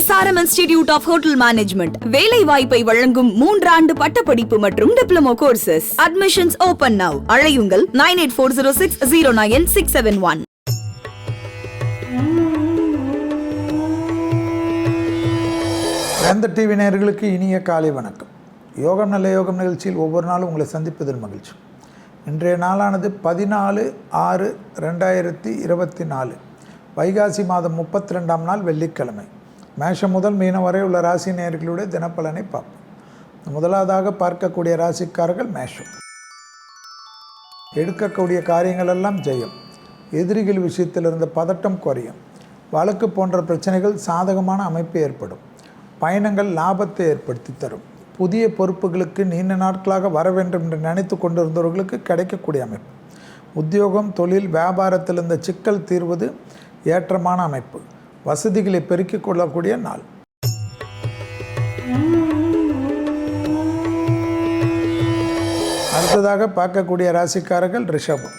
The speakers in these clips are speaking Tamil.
SRM institute of hotel management வேலை வாய்ப்பை வழங்கும் மூன்றாண்டு பட்டப்படிப்பு மற்றும் diploma courses admissions open now அழையுங்கள். Nine eight four zero six zero nine six seven one Vendhar TV நேர்களுக்கு இனிய காலை வணக்கம். யோகம் நல்ல யோகம் நிகழ்ச்சியில் ஒவ்வொரு நாளும் உங்களை சந்திப்பதில் மகிழ்ச்சி. இன்றைய நாளானது பதினாலு ஆறு ரெண்டாயிரத்தி இருபத்தி நாலு. வைகாசி மாதம் முப்பத்தி ரெண்டாம் நாள் வெள்ளிக்கிழமை. மேஷம் முதல் மீனம் வரை உள்ள ராசி நேயர்களுடைய தினப்பலனை பார்ப்போம். முதலாவதாக பார்க்கக்கூடிய ராசிக்காரர்கள் மேஷம். எடுக்கக்கூடிய காரியங்கள் எல்லாம் ஜெயம். எதிரிகள் விஷயத்தில் இருந்த பதட்டம் குறையும். வழக்கு போன்ற பிரச்சனைகள் சாதகமான அமைப்பு ஏற்படும். பயணங்கள் லாபத்தை ஏற்படுத்தி தரும். புதிய பொறுப்புகளுக்கு நீண்ட நாட்களாக வர வேண்டும் என்று நினைத்து கொண்டிருந்தவர்களுக்கு கிடைக்கக்கூடிய அமைப்பு. உத்தியோகம் தொழில் வியாபாரத்தில் இருந்த சிக்கல் தீர்வது ஏற்றமான அமைப்பு. வசதிகளை பெருக்கிக் கொள்ளக்கூடிய நாள். அடுத்ததாக பார்க்கக்கூடிய ராசிக்காரர்கள் ரிஷபம்.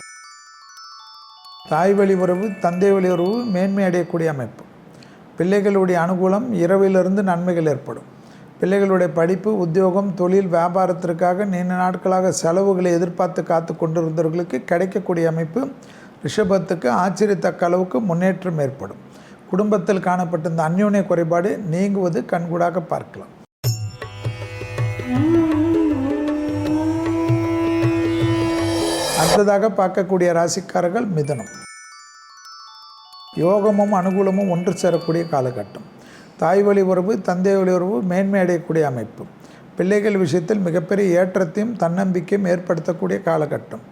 தாய் வழி உறவு தந்தை வழி உறவு மேன்மை அடையக்கூடிய அமைப்பு. பிள்ளைகளுடைய அனுகூலம் இரவிலிருந்து நன்மைகள் ஏற்படும். பிள்ளைகளுடைய படிப்பு உத்தியோகம் தொழில் வியாபாரத்திற்காக நீண்ட நாட்களாக செலவுகளை எதிர்பார்த்து காத்து கொண்டிருந்தவர்களுக்கு கிடைக்கக்கூடிய அமைப்பு ரிஷபத்துக்கு ஆச்சரியத்தக்க அளவுக்கு முன்னேற்றம் ஏற்படும். குடும்பத்தில் காணப்பட்ட இந்த அந்யோன்ய குறைபாடு நீங்குவது கண்கூடாக பார்க்கலாம். அடுத்ததாக பார்க்கக்கூடிய ராசிக்காரர்கள் மிதனம். யோகமும் அனுகூலமும் ஒன்று சேரக்கூடிய காலகட்டம். தாய் வழி உறவு தந்தை வழி உறவு மேன்மை அடையக்கூடிய அமைப்பு. பிள்ளைகள் விஷயத்தில் மிகப்பெரிய ஏற்றத்தையும் தன்னம்பிக்கையும் ஏற்படுத்தக்கூடிய காலகட்டம்.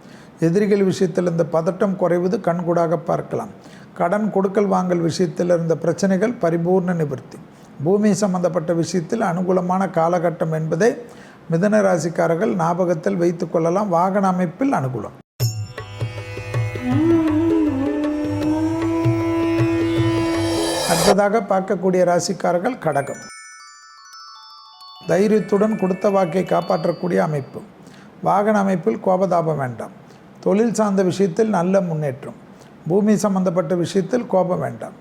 எதிரிகள் விஷயத்தில் இந்த பதட்டம் குறைவது கண்கூடாக பார்க்கலாம். கடன் கொடுக்கல் வாங்கல் விஷயத்தில் இருந்த பிரச்சனைகள் பரிபூர்ண நிவர்த்தி. பூமி சம்பந்தப்பட்ட விஷயத்தில் அனுகூலமான காலகட்டம் என்பதை மிதன ராசிக்காரர்கள் ஞாபகத்தில் வைத்துக் கொள்ளலாம். வாகன அமைப்பில் அனுகூலம். அடுத்ததாக பார்க்கக்கூடிய ராசிக்காரர்கள் கடகம். தைரியத்துடன் கொடுத்த வாக்கை காப்பாற்றக்கூடிய அமைப்பு. வாகன அமைப்பில் கோபதாபம் வேண்டாம். தொழில் சார்ந்த விஷயத்தில் நல்ல முன்னேற்றம். பூமி சம்பந்தப்பட்ட விஷயத்தில் கோபம் வேண்டாம்.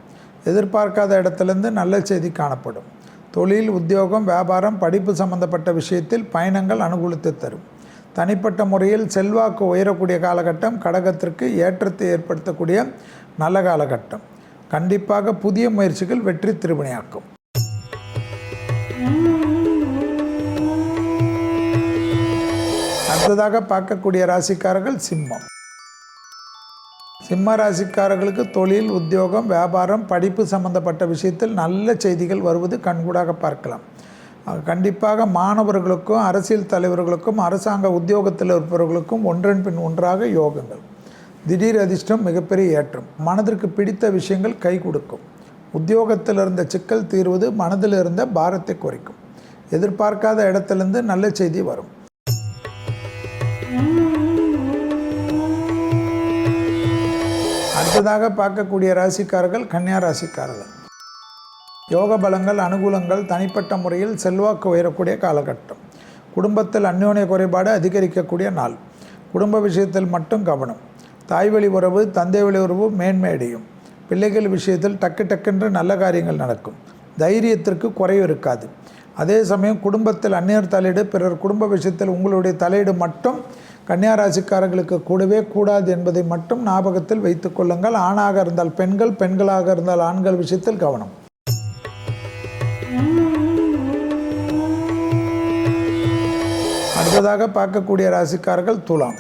எதிர்பார்க்காத இடத்திலிருந்து நல்ல செய்தி காணப்படும். தொழில் உத்தியோகம் வியாபாரம் படிப்பு சம்பந்தப்பட்ட விஷயத்தில் பயணங்கள் அனுகூலித்து தரும். தனிப்பட்ட முறையில் செல்வாக்கு உயரக்கூடிய காலகட்டம் கடகத்திற்கு ஏற்றத்தை ஏற்படுத்தக்கூடிய நல்ல காலகட்டம். கண்டிப்பாக புதிய முயற்சிகள் வெற்றி திருவினையாக்கும். அடுத்ததாக பார்க்கக்கூடிய ராசிக்காரர்கள் சிம்மம். சிம்ம ராசிக்காரர்களுக்கு தொழில் உத்தியோகம் வியாபாரம் படிப்பு சம்பந்தப்பட்ட விஷயத்தில் நல்ல செய்திகள் வருவது கண்கூடாக பார்க்கலாம். கண்டிப்பாக மாணவர்களுக்கும் அரசியல் தலைவர்களுக்கும் அரசாங்க உத்தியோகத்தில் இருப்பவர்களுக்கும் ஒன்றன் பின் ஒன்றாக யோகங்கள். திடீர் அதிர்ஷ்டம் மிகப்பெரிய ஏற்றம். மனதிற்கு பிடித்த விஷயங்கள் கை கொடுக்கும். உத்தியோகத்தில் இருந்த சிக்கல் தீர்வது மனதில் இருந்த பாரத்தை குறைக்கும். எதிர்பார்க்காத இடத்திலிருந்து நல்ல செய்தி வரும். அடுத்ததாக பார்க்கக்கூடிய ராசிக்காரர்கள் கன்னியா ராசிக்காரர்கள் யோக பலங்கள் அனுகூலங்கள் தனிப்பட்ட முறையில் செல்வாக்கு உயரக்கூடிய காலகட்டம். குடும்பத்தில் அந்யோன்ய குறைபாடு அதிகரிக்கக்கூடிய நாள். குடும்ப விஷயத்தில் மட்டும் கவனம். தாய் வழி உறவு தந்தை வழி உறவு மேன்மையடையும் பிள்ளைகள் விஷயத்தில் டக்கு டக்கென்று நல்ல காரியங்கள் நடக்கும். தைரியத்திற்கு குறைவு இருக்காது. அதே சமயம் குடும்பத்தில் அந்நியர் தலையீடு பிறர் குடும்ப விஷயத்தில் உங்களுடைய தலையீடு மட்டும் கன்னியாராசிக்காரர்களுக்கு கூடவே கூடாது என்பதை மட்டும் ஞாபகத்தில் வைத்துக் கொள்ளுங்கள். ஆணாக இருந்தால் பெண்கள் பெண்களாக இருந்தால் ஆண்கள் விஷயத்தில் கவனம். அடுத்ததாக பார்க்கக்கூடிய ராசிக்காரர்கள் துலாம்.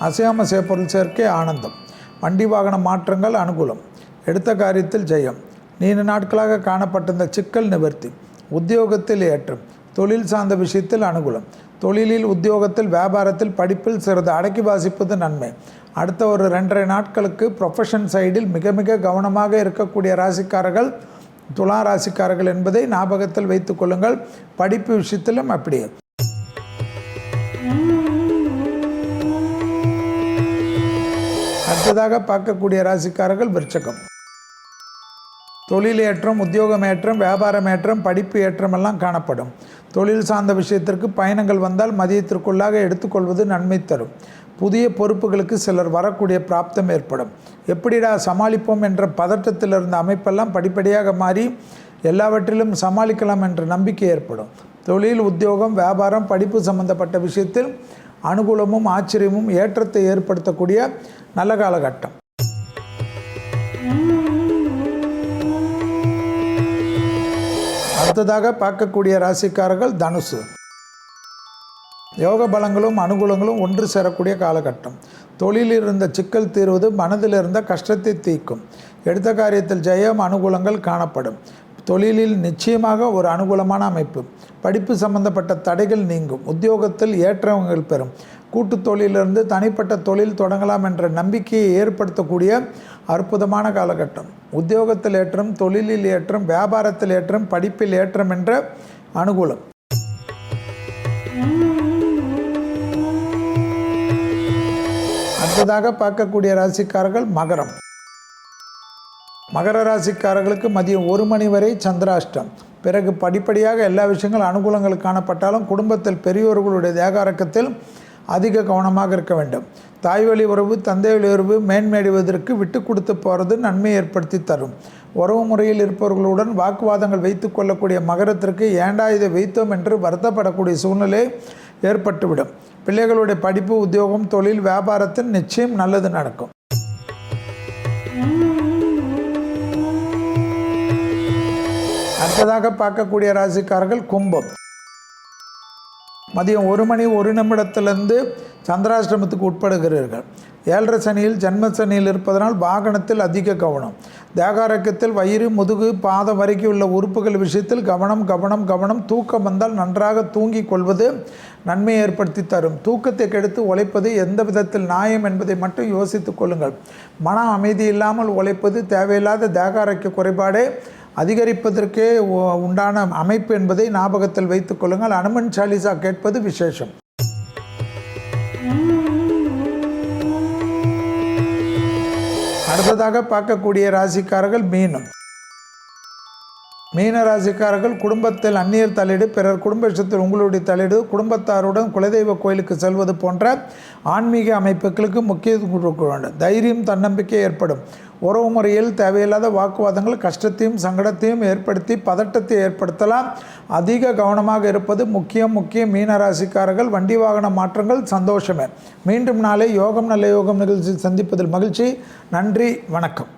அசையாம பொருள் சேர்க்கை ஆனந்தம். வண்டி வாகன மாற்றங்கள் அனுகூலம். எடுத்த காரியத்தில் ஜெயம். நீண்ட நாட்களாக காணப்பட்டிருந்த சிக்கல் நிவர்த்தி. உத்தியோகத்தில் ஏற்றம். தொழில் சார்ந்த விஷயத்தில் அனுகூலம். தொழிலில் உத்தியோகத்தில் வியாபாரத்தில் படிப்பில் சிறிது அடக்கி வாசிப்பது நன்மை. அடுத்த ஒரு ரெண்டரை நாட்களுக்கு ப்ரொஃபஷன் சைடில் மிக மிக கவனமாக இருக்கக்கூடிய ராசிக்காரர்கள் துலா ராசிக்காரர்கள் என்பதை ஞாபகத்தில் வைத்துக் கொள்ளுங்கள். படிப்பு விஷயத்திலும் அப்படியே. அடுத்ததாக பார்க்கக்கூடிய ராசிக்காரர்கள் விருச்சகம். தொழில் ஏற்றம் உத்தியோகம் ஏற்றம் வியாபாரம் ஏற்றம் படிப்பு ஏற்றம் எல்லாம் காணப்படும். தொழில் சார்ந்த விஷயத்திற்கு பயணங்கள் வந்தால் மதியத்திற்குள்ளாக எடுத்துக்கொள்வது நன்மை தரும். புதிய பொறுப்புகளுக்கு சிலர் வரக்கூடிய பிராப்தம் ஏற்படும். எப்படிடா சமாளிப்போம் என்ற பதட்டத்தில் இருந்த அமைப்பெல்லாம் படிப்படியாக மாறி எல்லாவற்றிலும் சமாளிக்கலாம் என்ற நம்பிக்கை ஏற்படும். தொழில் உத்தியோகம் வியாபாரம் படிப்பு சம்பந்தப்பட்ட விஷயத்தில் அனுகூலமும் ஆச்சரியமும் ஏற்றத்தை ஏற்படுத்தக்கூடிய நல்ல காலகட்டம். அடுத்ததாக பார்க்கக்கூடிய ராசிக்காரர்கள் தனுசு. யோக பலங்களும் அனுகூலங்களும் ஒன்று சேரக்கூடிய காலகட்டம். தொழிலில் இருந்த சிக்கல் தீர்வது மனதில் இருந்த கஷ்டத்தை தீர்க்கும். எடுத்த காரியத்தில் ஜெயம் அனுகூலங்கள் காணப்படும். தொழிலில் நிச்சயமாக ஒரு அனுகூலமான அமைப்பு. படிப்பு சம்பந்தப்பட்ட தடைகள் நீங்கும். உத்தியோகத்தில் ஏற்றவங்கள் பெறும். கூட்டு தொழிலிருந்து தனிப்பட்ட தொழில் தொடங்கலாம் என்ற நம்பிக்கையை ஏற்படுத்தக்கூடிய அற்புதமான காலகட்டம். உத்தியோகத்தில் ஏற்றம் தொழிலில் ஏற்றம் வியாபாரத்தில் ஏற்றம் படிப்பில் ஏற்றம் என்ற அனுகூலம். அடுத்ததாக பார்க்கக்கூடிய ராசிக்காரர்கள் மகரம். மகர ராசிக்காரர்களுக்கு மதியம் ஒரு மணி வரை சந்திராஷ்டம். பிறகு படிப்படியாக எல்லா விஷயங்களும் அனுகூலங்கள் காணப்பட்டாலும் குடும்பத்தில் பெரியோர்களுடைய தேகாரக்கத்தில் அதிக கவனமாக இருக்க வேண்டும். தாய் வழி உறவு தந்தை வழி உறவு மேன்மேடுவதற்கு விட்டு கொடுத்து போகிறது நன்மை ஏற்படுத்தி தரும். உறவு முறையில் இருப்பவர்களுடன் வாக்குவாதங்கள் வைத்து கொள்ளக்கூடிய மகரத்திற்கு ஏண்டா இதை வைத்தோம் என்று வருத்தப்படக்கூடிய சூழ்நிலை ஏற்பட்டுவிடும். பிள்ளைகளுடைய படிப்பு உத்தியோகம் தொழில் வியாபாரத்தில் நிச்சயம் நல்லது நடக்கும். அடுத்ததாக பார்க்கக்கூடிய ராசிக்காரர்கள் கும்பம். மதியம் ஒரு மணி ஒரு நிமிடத்திலிருந்து சந்திராஷ்டிரமத்துக்கு உட்படுகிறீர்கள். ஏழரை சனியில் ஜன்ம சனியில் இருப்பதனால் வாகனத்தில் அதிக கவனம். தேகாரக்கத்தில் வயிறு முதுகு பாதம் வரைக்கும் உள்ள உறுப்புகள் விஷயத்தில் கவனம் கவனம் கவனம். தூக்கம் வந்தால் நன்றாக தூங்கிக் கொள்வது நன்மை ஏற்படுத்தி தரும். தூக்கத்தை கெடுத்து உழைப்பது எந்த விதத்தில் நியாயம் என்பதை மட்டும் யோசித்துக் கொள்ளுங்கள். மன அமைதி இல்லாமல் உழைப்பது தேவையில்லாத தேகாரக்க குறைபாடே அதிகரிப்பதற்கே உ- உண்டான அமைப்பு என்பதை ஞாபகத்தில் வைத்துக் கொள்ளுங்கள். அனுமன் சாலிசா கேட்பது விசேஷம். அடுத்ததாக பார்க்கக்கூடிய ராசிக்காரர்கள் மீனம். மீனராசிக்காரர்கள் குடும்பத்தில் அந்நியர் தலையீடு பிறர் குடும்ப விஷயத்தில் உங்களுடைய தலையீடு குடும்பத்தாருடன் குலதெய்வ கோயிலுக்கு செல்வது போன்ற ஆன்மீக அமைப்புகளுக்கு முக்கியத்துவம் கொடுக்க வேண்டும். தைரியம் தன்னம்பிக்கை ஏற்படும். உறவு முறையில் தேவையில்லாத வாக்குவாதங்கள் கஷ்டத்தையும் சங்கடத்தையும் ஏற்படுத்தி பதட்டத்தை ஏற்படுத்தலாம். அதிக கவனமாக இருப்பது முக்கியம். முக்கிய மீனராசிக்காரர்கள் வண்டி வாகன மாற்றங்கள் சந்தோஷமே. மீண்டும் நாளை யோகம் நல்ல யோகம் நிகழ்ச்சி சந்திப்பதில் மகிழ்ச்சி. நன்றி வணக்கம்.